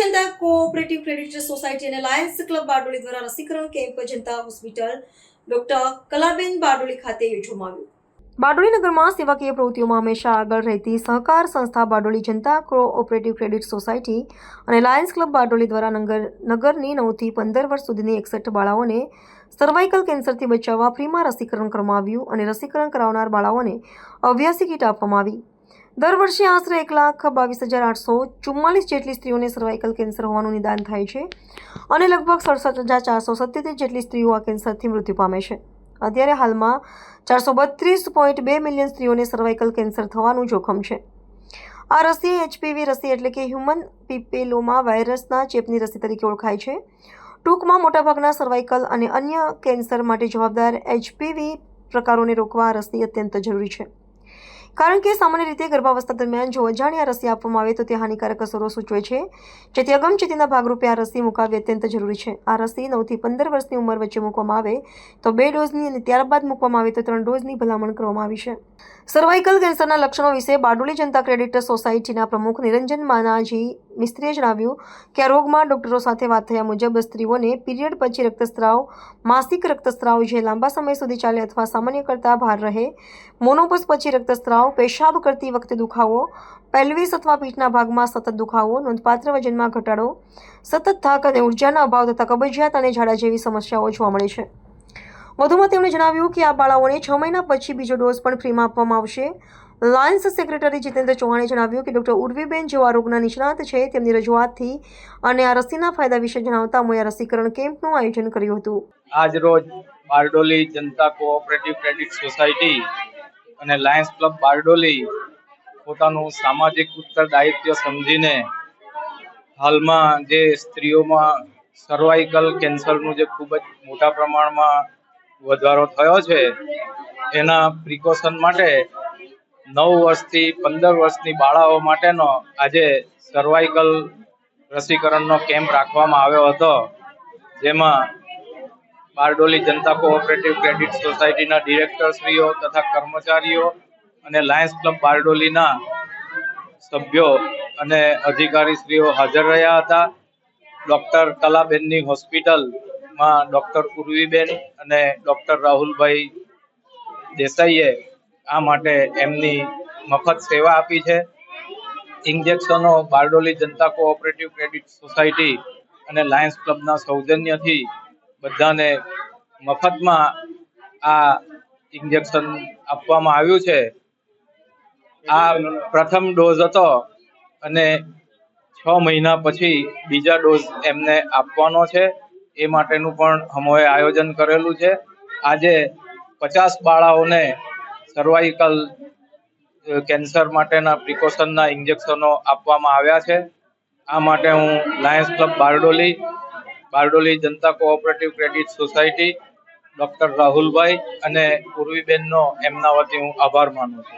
જનતા cooperative credit society અને Lions club Bardoli દ્વારા રસીકરણ camp Janata hospital doctor Kalaben Bardoli ખાતે યોજવામાં આવ્યું. બારડોલી નગરમાં સેવાકીય પ્રવૃત્તિઓમાં હંમેશા આગળ રહેતી સહકાર સંસ્થા Bardoli Janata cooperative credit society અને લાયન્સ ક્લબ બારડોલી દ્વારા નગર નગરની નવથી પંદર વર્ષ સુધીની એકસઠ બાળાઓને સર્વાઇકલ કેન્સરથી બચાવવા ફ્રીમાં રસીકરણ કરવામાં આવ્યું અને રસીકરણ કરાવનાર બાળાઓને અભ્યાસી કીટ આપવામાં આવી. દર વર્ષે આશરે એક લાખ બાવીસ હજાર આઠસો ચુમ્માલીસ જેટલી સ્ત્રીઓને સર્વાઇકલ કેન્સર હોવાનું નિદાન થાય છે અને લગભગ સડસઠ હજાર ચારસો સત્યોતેર જેટલી સ્ત્રીઓ આ કેન્સરથી મૃત્યુ પામે છે. અત્યારે હાલમાં ચારસો બત્રીસ પોઈન્ટ બે મિલિયન સ્ત્રીઓને સર્વાઇકલ કેન્સર થવાનું જોખમ છે. આ રસી એચપીવી રસી એટલે કે હ્યુમન પીપેલોમા વાયરસના ચેપની રસી તરીકે ઓળખાય છે. ટૂંકમાં મોટાભાગના સર્વાઇકલ અને અન્ય કેન્સર માટે જવાબદાર એચપીવી પ્રકારોને રોકવા આ રસી અત્યંત જરૂરી છે. કારણ કે સામાન્ય રીતે ગર્ભાવસ્થા દરમિયાન જો અજાણ્યા રસી આપવામાં આવે તો તે હાનિકારક અસરો સૂચવે છે. જેથી અગમચેતીના ભાગરૂપે આ રસી મુકાવવી અત્યંત જરૂરી છે. આ રસી નવથી પંદર વર્ષની ઉંમર વચ્ચે મૂકવામાં આવે તો બે ડોઝની અને ત્યારબાદ મૂકવામાં આવે તો ત્રણ ડોઝની ભલામણ કરવામાં આવી છે. સર્વાઇકલ કેન્સરના લક્ષણો વિશે બારડોલી જનતા ક્રેડિટ સોસાયટીના પ્રમુખ નિરંજન માનાજી મિસ્ત્રીએ જણાવ્યું કે આ રોગમાં ડોક્ટરો સાથે વાત થયા મુજબ સ્ત્રીઓને પીરિયડ પછી રક્તસ્રાવ, માસિક રક્તસ્રાવ જે લાંબા સમય સુધી ચાલે અથવા સામાન્ય કરતાં ભાર રહે, મોનોપસ પછી રક્તસ્રાવ, પેશાબ કરતી વખતે દુખાવો પેલ્વિસ અથવા પીઠના ભાગમાં સતત દુખાવો, નોંધપાત્ર વજનમાં ઘટાડો, સતત થાક અને ઉર્જાના અભાવ તથા કબજિયાત અને ઝાડા જેવી સમસ્યાઓ જોવા મળે છે. વધુમાં તેમણે જણાવ્યું કે આ બાળાઓને છ મહિના પછી બીજો ડોઝ પણ ફ્રીમાં આપવામાં આવશે. લાયન્સ સેક્રેટરી જીતેન્દ્ર ચૌહાણે જણાવ્યું કે ડોક્ટર ઉર્વીબેન જેવા રોગના નિષ્ણાત છે, તેમની રજૂઆતથી અને આ રસીના ફાયદા વિશે જણાવતા અમે રસીકરણ કેમ્પનું આયોજન કર્યું હતું. આજ રોજ Bardoli Janata cooperative credit society અને લાયન્સ ક્લબ બારડોલી પોતાનું સામાજિક ઉત્તરદાયિત્વ સમજીને હાલમાં જે સ્ત્રીઓમાં સર્વાઇકલ કેન્સરનું જે ખૂબ જ મોટા પ્રમાણમાં વધારો થયો છે, એના પ્રિકોશન માટે નવ વર્ષથી પંદર વર્ષની બાળાઓ માટેનો આજે સર્વાઇકલ રસીકરણનો કેમ્પ રાખવામાં આવ્યો હતો, જેમાં બારડોલી જનતા કોઓપરેટિવ ક્રેડિટ સોસાયટીના ડિરેક્ટરશ્રીઓ તથા કર્મચારીઓ અને લાયન્સ ક્લબ બારડોલીના સભ્યો અને અધિકારીશ્રીઓ હાજર રહ્યા હતા. ડૉક્ટર કલાબેનની હોસ્પિટલમાં ડોક્ટર પૂર્વીબેન અને ડોક્ટર રાહુલભાઈ દેસાઈએ આ માટે એમની મફત સેવા આપી છે. ઇન્જેક્શનો, Bardoli Janata cooperative credit society અને લાયન્સ ક્લબના સૌજન્યથી બધાને મફતમાં આ ઇન્જેક્શન આપવામાં આવ્યું છે. આ પ્રથમ ડોઝ હતો અને છ મહિના પછી બીજા ડોઝ એમને આપવાનો છે. એ માટેનું પણ અમોએ આયોજન કરેલું છે. આજે પચાસ બાળાઓને સર્વાઇકલ કેન્સર માટેના પ્રિકોશનના ઇન્જેક્શનો આપવામાં આવ્યા છે. આ માટે હું Lions club Bardoli Bardoli Janata cooperative credit society doctor Rahulbhai અને પૂર્વીબેનનો એમના વતી હું આભાર માનું છું.